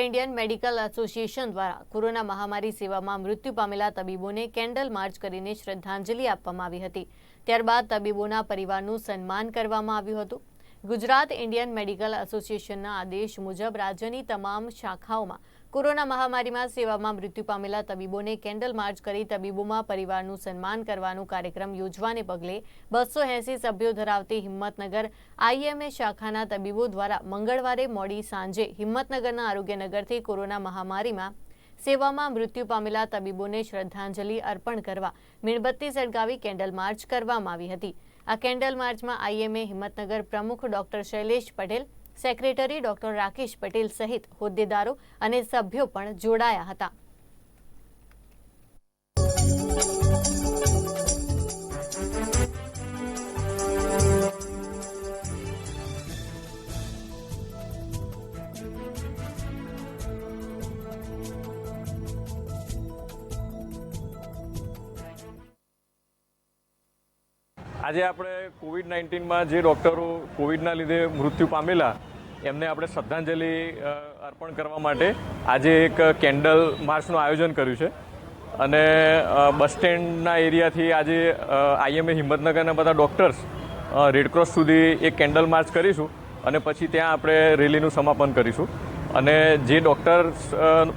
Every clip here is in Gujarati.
ઇન્ડિયન મેડિકલ એસોસિએશન દ્વારા કોરોના મહામારી સેવામાં મૃત્યુ પામેલા તબીબોને કેન્ડલ માર્ચ કરીને શ્રદ્ધાંજલિ આપવામાં આવી હતી. ત્યારબાદ તબીબોના પરિવારનું સન્માન કરવામાં આવ્યું હતું. ગુજરાત ઇન્ડિયન મેડિકલ એસોસિએશનના આદેશ મુજબ રાજ્યની તમામ શાખાઓમાં કોરોના મહામારીમાં સેવામાં મૃત્યુ પામેલા તબીબોને કેન્ડલ માર્ચ કરી તબીબોમાં પરિવારનું સન્માન કરવાનો કાર્યક્રમ યોજવાને પગલે બસો એંસી સભ્યો ધરાવતી હિંમતનગર આઈએમએ શાખાના તબીબો દ્વારા મંગળવારે મોડી સાંજે હિંમતનગરના આરોગ્યનગરથી કોરોના મહામારીમાં સેવામાં મૃત્યુ પામેલા તબીબોને શ્રદ્ધાંજલિ અર્પણ કરવા મીણબત્તી સળગાવી કેન્ડલ માર્ચ કરવામાં આવી હતી. આ કેન્ડલ માર્ચમાં આઈએમએ હિંમતનગર પ્રમુખ doctor Shailesh Patel, secretary doctor Rakesh Patel સહિત હોદ્દેદારો અને સભ્યો પણ જોડાયા હતા. આજે આપણે કોવિડ નાઇન્ટીનમાં જે ડૉક્ટરો કોવિડના લીધે મૃત્યુ પામેલા, એમને આપણે શ્રદ્ધાંજલિ અર્પણ કરવા માટે આજે એક કેન્ડલ માર્ચનું આયોજન કર્યું છે. અને બસ સ્ટેન્ડના એરિયાથી આજે આઈએમએ હિંમતનગરના બધા ડૉક્ટર્સ રેડક્રોસ સુધી એક કેન્ડલ માર્ચ કરીશું અને પછી ત્યાં આપણે રેલીનું સમાપન કરીશું. અને જે ડૉક્ટર્સ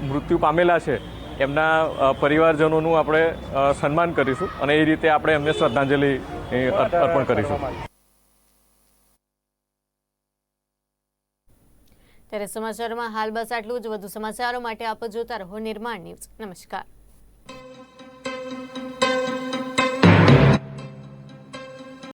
મૃત્યુ પામેલા છે એમના પરિવારજનોનું આપણે સન્માન કરીશું અને એ રીતે આપણે એમને શ્રદ્ધાંજલિ અર્પણ કરીશું. ત્યારે સમાચારોમાં હાલ બસ આટલું જ. વધુ સમાચારો માટે આપ જોતા રહો નિર્માણ ન્યૂઝ. નમસ્કાર.